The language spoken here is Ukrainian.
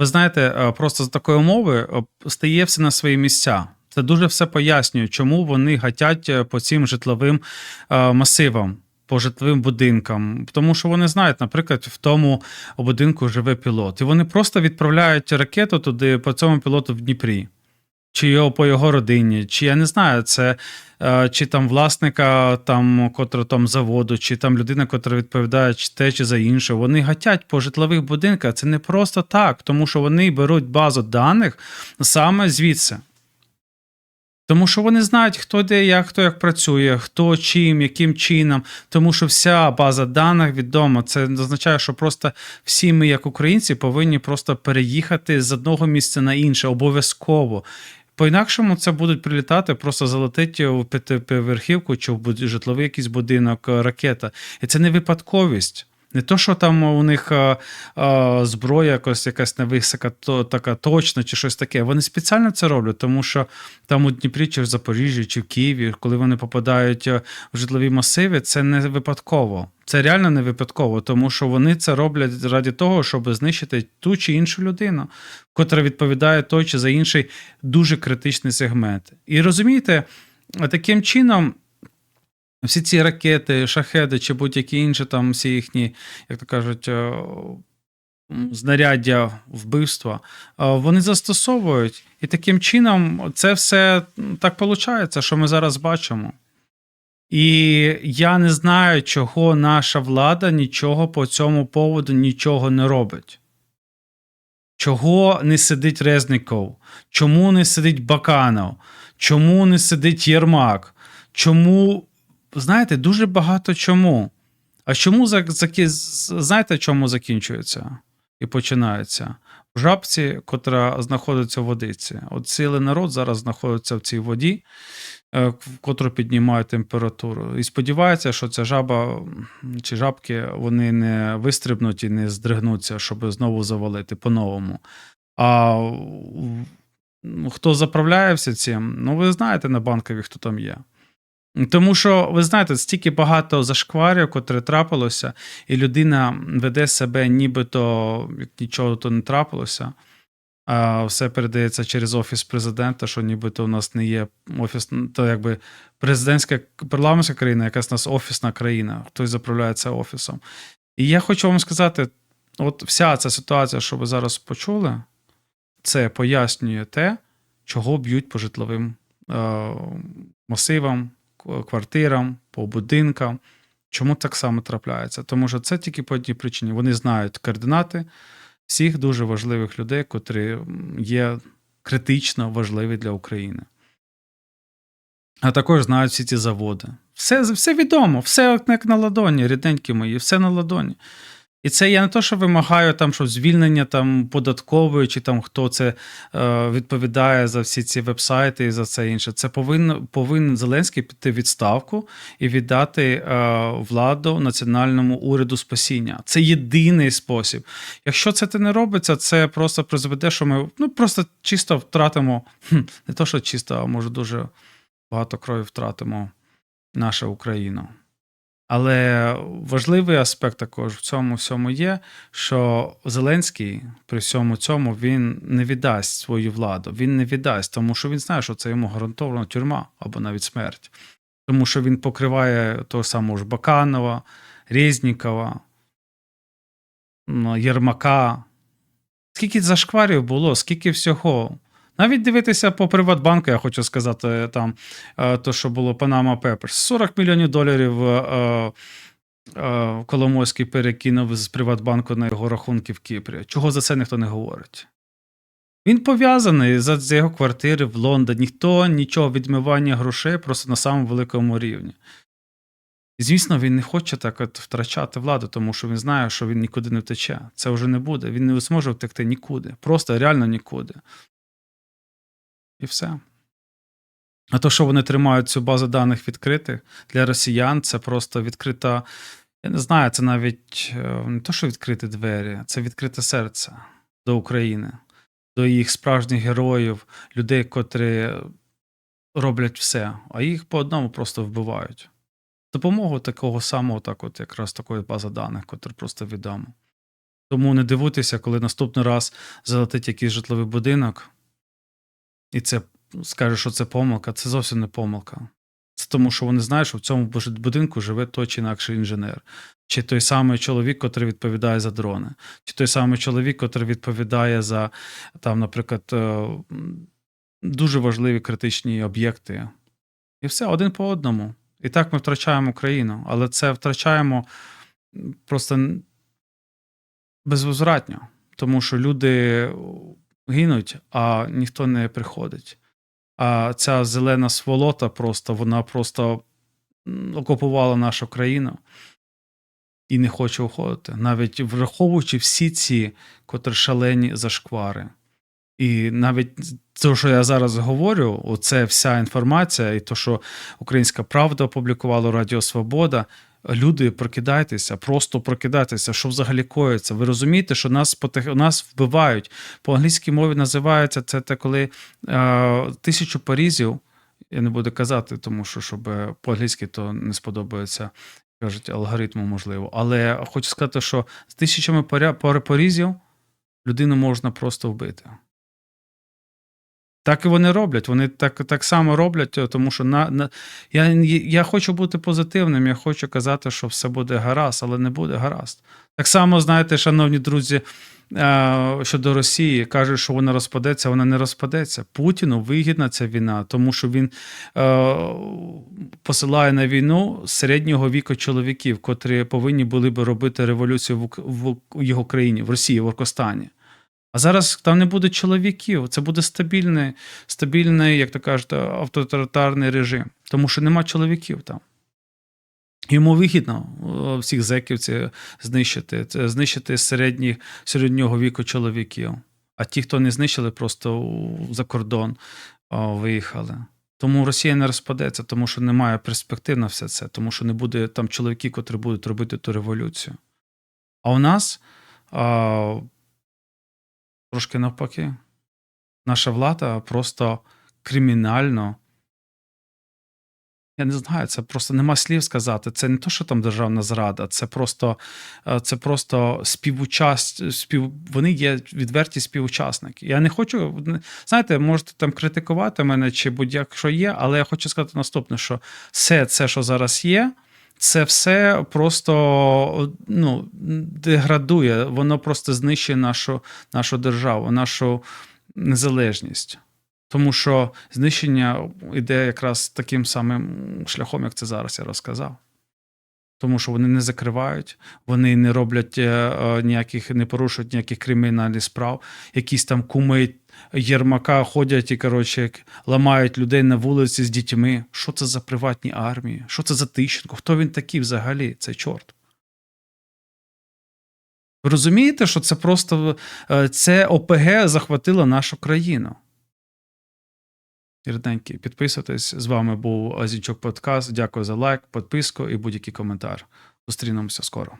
Ви знаєте, е, просто з такої умови е, стає все на свої місця. Це дуже все пояснює, чому вони гатять е, по цим житловим масивам, по житловим будинкам. Тому що вони знають, наприклад, в тому будинку живе пілот. І вони просто відправляють ракету туди по цьому пілоту в Дніпрі. Чи його по його родині, чи я не знаю, це е, чи там власника там, котрого там заводу, чи там людина, котра відповідає чи те чи за інше. Вони гатять по житлових будинках. Це не просто так, тому що вони беруть базу даних саме звідси. Тому що вони знають, хто де, як хто як працює, хто чим, яким чином. Тому що вся база даних відома. Це означає, що просто всі ми, як українці, повинні просто переїхати з одного місця на інше обов'язково. По-інакшому це будуть прилітати, просто залетить в п'ятиповерхівку чи в житловий якийсь будинок е, ракета. І це не випадковість. Не то, що там у них е, е, зброя якось якась невисока, то, така точна чи щось таке. Вони спеціально це роблять, тому що там у Дніпрі, чи в Запоріжжі, чи в Києві, коли вони попадають е, в житлові масиви, це не випадково. Це реально не випадково, тому що вони це роблять раді того, щоб знищити ту чи іншу людину, котра відповідає той чи за інший дуже критичний сегмент. І розумієте, таким чином. Всі ці ракети, шахеди чи будь-які інші там всі їхні, як то кажуть, е, знаряддя вбивства, е, вони застосовують. І таким чином це все так виходить, що ми зараз бачимо. І я не знаю, чого наша влада нічого по цьому поводу нічого не робить. Чого не сидить Резніков? Чому не сидить Баканов? Чому не сидить Єрмак? Чому знаєте, дуже багато чому. А чому знаєте, чому закінчується і починається? В жабці, котра знаходиться в водиці. От цілий народ зараз знаходиться в цій воді, е, в котру піднімає температуру. І сподівається, що ця жаба чи жабки вони не вистрибнуть і не здригнуться, щоб знову завалити по-новому. А ну, хто заправляє все цим, ну ви знаєте на банкові, хто там є. Тому що, ви знаєте, стільки багато зашкварів, котре трапилося, і людина веде себе, нібито як нічого то не трапилося. А все передається через офіс президента, що нібито у нас не є офіс, то якби президентська парламентська країна, якась у нас офісна країна, хтось заправляється офісом. І я хочу вам сказати: от вся ця ситуація, що ви зараз почули, це пояснює те, чого б'ють по житловим е, масивам, квартирам, по будинкам. Чому так само трапляється? Тому що це тільки по одній причині. Вони знають координати всіх дуже важливих людей, котрі є критично важливі для України. А також знають всі ці заводи. Все, все відомо, все як на ладоні, рідненькі мої, все на ладоні. І це я не то, що вимагаю там, що звільнення там податкової, чи там хто це е, відповідає за всі ці вебсайти і за це інше. Це повинен, повинен Зеленський піти відставку і віддати е, владу національному уряду спасіння. Це єдиний спосіб. Якщо це не робиться, це просто призведе, що ми ну просто чисто втратимо, хм, не то, що чисто, а може дуже багато крові втратимо нашу Україну. Але важливий аспект також в цьому всьому є, що Зеленський при всьому цьому він не віддасть свою владу. Він не віддасть, тому що він знає, що це йому гарантована тюрма або навіть смерть. Тому що він покриває того самого ж Баканова, Резнікова, ну, Єрмака. Скільки зашкварів було, скільки всього. Навіть дивитися по Приватбанку, я хочу сказати, там е, то, що було Panama Papers. 40 мільйонів доларів е, е, Коломойський перекинув з Приватбанку на його рахунки в Кіпрі. Чого за це ніхто не говорить? Він пов'язаний за, його квартири в Лондоні. Ніхто нічого відмивання грошей просто на самому великому рівні. Звісно, він не хоче так от втрачати владу, тому що він знає, що він нікуди не втече. Це вже не буде. Він не зможе втекти нікуди. Просто реально нікуди. І все. А то, що вони тримають цю базу даних відкритих для росіян, це просто відкрита. Я не знаю, це навіть е, не то, що відкриті двері, це відкрите серце до України, до їх справжніх героїв, людей, котрі роблять все, а їх по одному просто вбивають. З Допомогою такого самого, так от якраз такої бази даних, котра просто відома. Тому не дивуйтеся, коли наступний раз залетить якийсь житловий будинок, і це скаже, що це помилка. Це зовсім не помилка. Це тому, що вони знають, що в цьому будинку живе той чи інакший інженер, чи той самий чоловік, котрий відповідає за дрони, чи той самий чоловік, котрий відповідає за там, наприклад, е, дуже важливі критичні об'єкти. І все один по одному. І так ми втрачаємо країну, але це втрачаємо просто безвозвратно, тому що люди гинуть, а ніхто не приходить. А ця зелена сволота просто, вона просто окупувала нашу країну і не хоче уходити, навіть враховуючи всі ці котрі шалені зашквари. І навіть те, що я зараз говорю, оце вся інформація, і то, що Українська Правда опублікувала Радіо Свобода. Люди, прокидайтеся, просто прокидайтеся, що взагалі коїться. Ви розумієте, що нас потих... нас вбивають. По англійській мові називається це те, коли е, тисячу порізів. Я не буду казати, тому що щоб по-англійськи то не сподобається, кажуть, алгоритму можливо. Але хочу сказати, що з тисячами порізів людину можна просто вбити. Так і вони роблять. Вони так, так само роблять, е, тому що на, на я, я хочу бути позитивним, я хочу казати, що все буде гаразд, але не буде гаразд. Так само, знаєте, шановні друзі, е, щодо Росії, кажуть, що вона розпадеться, вона не розпадеться. Путіну вигідна ця війна, тому що він е, посилає на війну середнього віку чоловіків, котрі повинні були би робити революцію в, в його країні, в Росії, в Оркостані. А зараз там не буде чоловіків, це буде стабільний, стабільний, як то кажуть, авторитарний режим, тому що нема чоловіків там. Йому вигідно всіх зеків це знищити, це знищити середніх, середнього віку чоловіків. А ті, хто не знищили, просто за кордон виїхали. Тому Росія не розпадеться, тому що немає перспектив на все це, тому що не буде там чоловіків, котрі будуть робити ту революцію. А у нас трошки навпаки. Наша влада просто кримінально. Я не знаю, це просто нема слів сказати. Це не то, що там державна зрада, це просто, е, це просто співучас... спів... вони є відверті співучасники. Я не хочу, знаєте, можете там критикувати мене чи будь-як що є, але я хочу сказати наступне: що все це, що зараз є, це все просто ну, деградує, воно просто знищує нашу, нашу державу, нашу незалежність. Тому що знищення йде якраз таким самим шляхом, як це зараз я розказав. Тому що вони не закривають, вони не роблять е, е, ніяких, не порушують ніяких кримінальних справ, якісь там куми Єрмака ходять і, коротше, ламають людей на вулиці з дітьми. Що це за приватні армії? Що це за Тищенко? Хто він такий взагалі? Цей чорт? Ви розумієте, що це просто е, це ОПГ захватило нашу країну? Рідненькі, підписуйтесь. З вами був Азінчук Подкаст. Дякую за лайк, підписку і будь-який коментар. Зустрінемося скоро.